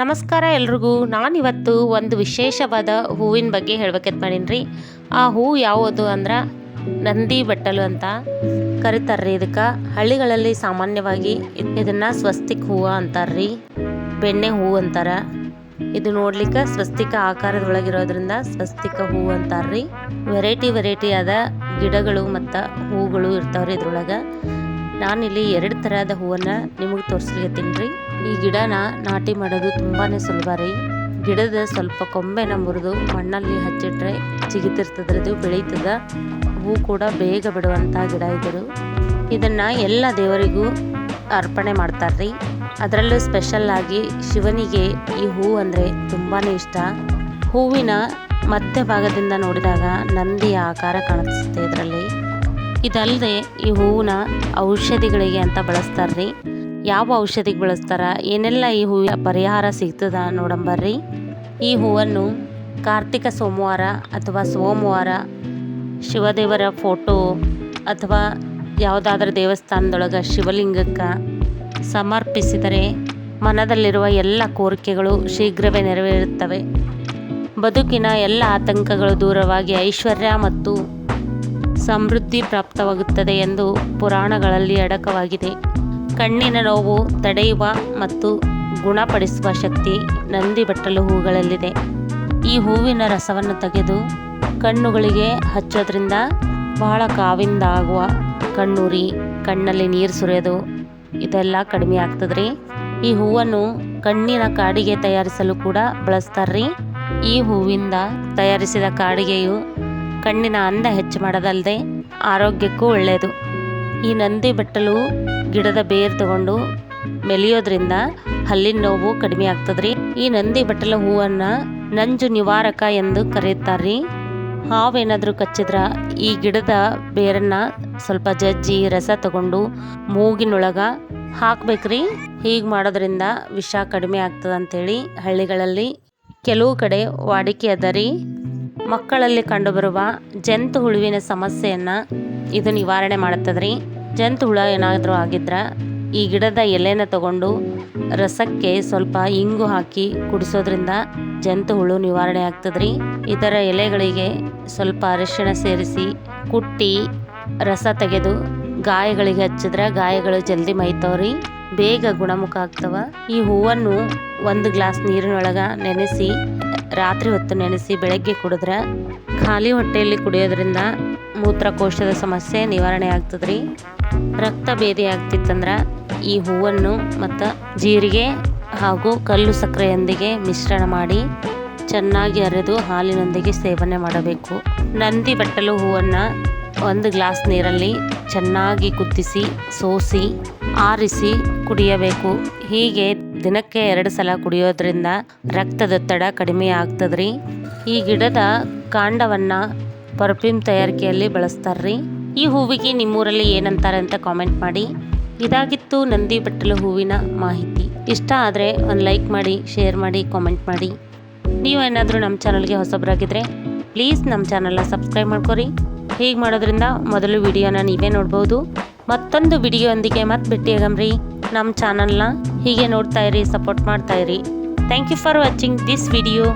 ನಮಸ್ಕಾರ ಎಲ್ರಿಗೂ. ನಾನಿವತ್ತು ಒಂದು ವಿಶೇಷವಾದ ಹೂವಿನ ಬಗ್ಗೆ ಹೇಳ್ಬೇಕಂತ ಮಾಡೀನಿ ಆ ಹೂವು ಯಾವುದು ಅಂದ್ರೆ ನಂದಿ ಬಟ್ಟಲು ಅಂತ ಕರಿತಾರ್ರಿ ಇದಕ್ಕೆ. ಹಳ್ಳಿಗಳಲ್ಲಿ ಸಾಮಾನ್ಯವಾಗಿ ಇದನ್ನು ಸ್ವಸ್ತಿಕ್ ಹೂವು ಅಂತಾರ್ರಿ, ಬೆಣ್ಣೆ ಹೂವು ಅಂತಾರ. ಇದು ನೋಡ್ಲಿಕ್ಕೆ ಸ್ವಸ್ತಿಕ ಆಕಾರದೊಳಗಿರೋದ್ರಿಂದ ಸ್ವಸ್ತಿಕ ಹೂವು ಅಂತಾರ್ರಿ. ವೆರೈಟಿ ವೆರೈಟಿ ಆದ ಗಿಡಗಳು ಮತ್ತು ಹೂಗಳು ಇರ್ತಾವ್ರಿ ಇದ್ರೊಳಗೆ. ನಾನಿಲ್ಲಿ ಎರಡು ಥರದ ಹೂವನ್ನು ನಿಮಗೆ ತೋರಿಸ್ಲಿಕ್ಕೆ ರೀ. ಈ ಗಿಡನ ನಾಟಿ ಮಾಡೋದು ತುಂಬಾ ಸುಲಭ ರೀ. ಗಿಡದ ಸ್ವಲ್ಪ ಕೊಂಬೆನ ಮುರಿದು ಮಣ್ಣಲ್ಲಿ ಹಚ್ಚಿಟ್ರೆ ಚಿಗಿತಿರ್ತದ್ರಿ ಅದು ಬೆಳೀತದ. ಹೂ ಕೂಡ ಬೇಗ ಬಿಡುವಂಥ ಗಿಡ ಇದ್ರು ಇದನ್ನು ಎಲ್ಲ ದೇವರಿಗೂ ಅರ್ಪಣೆ ಮಾಡ್ತಾರ್ರಿ ಅದರಲ್ಲೂ ಸ್ಪೆಷಲ್ ಆಗಿ ಶಿವನಿಗೆ ಈ ಹೂ ಅಂದರೆ ತುಂಬಾ ಇಷ್ಟ. ಹೂವಿನ ಮಧ್ಯ ಭಾಗದಿಂದ ನೋಡಿದಾಗ ನಂದಿಯ ಆಕಾರ ಕಾಣಿಸುತ್ತೆ ಇದರಲ್ಲಿ. ಇದಲ್ಲದೆ ಈ ಹೂವನ್ನ ಔಷಧಿಗಳಿಗೆ ಅಂತ ಬಳಸ್ತಾರ್ರಿ ಯಾವ ಔಷಧಿಗೆ ಬಳಸ್ತಾರ? ಏನೆಲ್ಲ ಈ ಹೂವಿನ ಪರಿಹಾರ ಸಿಗ್ತದ ನೋಡಂಬರ್ರಿ ಈ ಹೂವನ್ನು ಕಾರ್ತಿಕ ಸೋಮವಾರ ಅಥವಾ ಸೋಮವಾರ ಶಿವದೇವರ ಫೋಟೋ ಅಥವಾ ಯಾವುದಾದ್ರೂ ದೇವಸ್ಥಾನದೊಳಗೆ ಶಿವಲಿಂಗಕ್ಕೆ ಸಮರ್ಪಿಸಿದರೆ ಮನದಲ್ಲಿರುವ ಎಲ್ಲ ಕೋರಿಕೆಗಳು ಶೀಘ್ರವೇ ನೆರವೇರುತ್ತವೆ. ಬದುಕಿನ ಎಲ್ಲ ಆತಂಕಗಳು ದೂರವಾಗಿ ಐಶ್ವರ್ಯ ಮತ್ತು ಸಮೃದ್ಧಿ ಪ್ರಾಪ್ತವಾಗುತ್ತದೆ ಎಂದು ಪುರಾಣಗಳಲ್ಲಿ ಅಡಕವಾಗಿದೆ. ಕಣ್ಣಿನ ನೋವು ತಡೆಯುವ ಮತ್ತು ಗುಣಪಡಿಸುವ ಶಕ್ತಿ ನಂದಿ ಬಟ್ಟಲು ಹೂಗಳಲ್ಲಿದೆ. ಈ ಹೂವಿನ ರಸವನ್ನು ತೆಗೆದು ಕಣ್ಣುಗಳಿಗೆ ಹಚ್ಚೋದ್ರಿಂದ ಬಹಳ ಕಾವಿಂದ ಆಗುವ ಕಣ್ಣುರಿ, ಕಣ್ಣಲ್ಲಿ ನೀರು ಸುರಿಯೋದು ಇದೆಲ್ಲ ಕಡಿಮೆ ಆಗ್ತದ್ರಿ. ಈ ಹೂವನ್ನು ಕಣ್ಣಿನ ಕಾಡಿಗೆ ತಯಾರಿಸಲು ಕೂಡ ಬಳಸ್ತಾರ್ರಿ. ಈ ಹೂವಿಂದ ತಯಾರಿಸಿದ ಕಾಡಿಗೆಯು ಕಣ್ಣಿನ ಅಂದ ಹೆಚ್ಚು ಮಾಡೋದಲ್ಲದೆ ಆರೋಗ್ಯಕ್ಕೂ ಒಳ್ಳೆಯದು. ಈ ನಂದಿ ಬೆಟ್ಟಲು ಗಿಡದ ಬೇರು ತಗೊಂಡು ಮೆಲಿಯೋದ್ರಿಂದ ಹಲ್ಲಿನ ನೋವು ಕಡಿಮೆ ಆಗ್ತದ್ರಿ. ಈ ನಂದಿ ಬಟ್ಟಲ ಹೂವನ್ನ ನಂಜು ನಿವಾರಕ ಎಂದು ಕರೆಯುತ್ತಾರ್ರಿ. ಹಾವೇನಾದ್ರೂ ಕಚ್ಚಿದ್ರ ಈ ಗಿಡದ ಬೇರನ್ನ ಸ್ವಲ್ಪ ಜಜ್ಜಿ ರಸ ತಗೊಂಡು ಮೂಗಿನೊಳಗ ಹಾಕ್ಬೇಕ್ರಿ. ಹೀಗೆ ಮಾಡೋದ್ರಿಂದ ವಿಷ ಕಡಿಮೆ ಆಗ್ತದ ಅಂತೇಳಿ ಹಳ್ಳಿಗಳಲ್ಲಿ ಕೆಲವು ಕಡೆ ವಾಡಿಕೆ ಅದ ರೀ. ಮಕ್ಕಳಲ್ಲಿ ಕಂಡುಬರುವ ಜಂತು ಹುಳುವಿನ ಸಮಸ್ಯೆಯನ್ನ ಇದು ನಿವಾರಣೆ ಮಾಡುತ್ತದ್ರಿ. ಜಂತು ಹುಳ ಏನಾದರೂ ಆಗಿದ್ರೆ ಈ ಗಿಡದ ಎಲೆನ ತಗೊಂಡು ರಸಕ್ಕೆ ಸ್ವಲ್ಪ ಇಂಗು ಹಾಕಿ ಕುಡಿಸೋದ್ರಿಂದ ಜಂತು ಹುಳು ನಿವಾರಣೆ ಆಗ್ತದ್ರಿ. ಇದರ ಎಲೆಗಳಿಗೆ ಸ್ವಲ್ಪ ಅರಿಶಿಣ ಸೇರಿಸಿ ಕುಟ್ಟಿ ರಸ ತೆಗೆದು ಗಾಯಗಳಿಗೆ ಹಚ್ಚಿದ್ರೆ ಗಾಯಗಳು ಜಲ್ದಿ ಮೈತಾವ್ರಿ. ಬೇಗ ಗುಣಮುಖ ಆಗ್ತವ. ಈ ಹೂವನ್ನು ಒಂದು ಗ್ಲಾಸ್ ನೀರಿನೊಳಗೆ ನೆನೆಸಿ, ರಾತ್ರಿ ಹೊತ್ತು ನೆನೆಸಿ ಬೆಳಗ್ಗೆ ಕುಡಿದ್ರೆ ಖಾಲಿ ಹೊಟ್ಟೆಯಲ್ಲಿ ಕುಡಿಯೋದ್ರಿಂದ ಮೂತ್ರಕೋಶದ ಸಮಸ್ಯೆ ನಿವಾರಣೆ ಆಗ್ತದ್ರಿ. ರಕ್ತ ಭೇದಿ ಆಗ್ತಿತ್ತಂದ್ರೆ ಈ ಹೂವನ್ನು ಮತ್ತು ಜೀರಿಗೆ ಹಾಗೂ ಕಲ್ಲು ಸಕ್ಕರೆಯೊಂದಿಗೆ ಮಿಶ್ರಣ ಮಾಡಿ ಚೆನ್ನಾಗಿ ಅರೆದು ಹಾಲಿನೊಂದಿಗೆ ಸೇವನೆ ಮಾಡಬೇಕು. ನಂದಿ ಬಟ್ಟಲು ಹೂವನ್ನು ಒಂದು ಗ್ಲಾಸ್ ನೀರಲ್ಲಿ ಚೆನ್ನಾಗಿ ಕುದಿಸಿ, ಸೋಸಿ, ಆರಿಸಿ ಕುಡಿಯಬೇಕು. ಹೀಗೆ ದಿನಕ್ಕೆ ಎರಡು ಸಲ ಕುಡಿಯೋದ್ರಿಂದ ರಕ್ತದೊತ್ತಡ ಕಡಿಮೆ ಆಗ್ತದ್ರಿ. ಈ ಗಿಡದ ಕಾಂಡವನ್ನ ಪರ್ಫ್ಯೂಮ್ ತಯಾರಿಕೆಯಲ್ಲಿ ಬಳಸ್ತಾರ್ರಿ. ಈ ಹೂವಿಗೆ ನಿಮ್ಮೂರಲ್ಲಿ ಏನಂತಾರೆ ಅಂತ ಕಾಮೆಂಟ್ ಮಾಡಿ. ಇದಾಗಿತ್ತು ನಂದಿ ಬೆಟ್ಟಲು ಹೂವಿನ ಮಾಹಿತಿ. ಇಷ್ಟ ಆದರೆ ಒಂದು ಲೈಕ್ ಮಾಡಿ ಶೇರ್ ಮಾಡಿ ಕಾಮೆಂಟ್ ಮಾಡಿ. ನೀವೇನಾದರೂ ನಮ್ಮ ಚಾನಲ್ಗೆ ಹೊಸಬರಾಗಿದ್ದರೆ ಪ್ಲೀಸ್ ನಮ್ಮ ಚಾನಲ್ನ ಸಬ್ಸ್ಕ್ರೈಬ್ ಮಾಡ್ಕೊರಿ. ಹೀಗೆ ಮಾಡೋದ್ರಿಂದ ಮೊದಲು ವಿಡಿಯೋನ ನೀವೇ ನೋಡ್ಬೋದು. ಮತ್ತೊಂದು ವಿಡಿಯೋಂದಿಗೆ ಮತ್ತೆ ಭೇಟಿಯಾಗಮ್ರಿ ನಮ್ಮ ಚಾನಲ್ನ ಹೀಗೆ ನೋಡ್ತಾ ಇರಿ ಸಪೋರ್ಟ್ ಮಾಡ್ತಾ ಇರಿ. Thank you for watching this video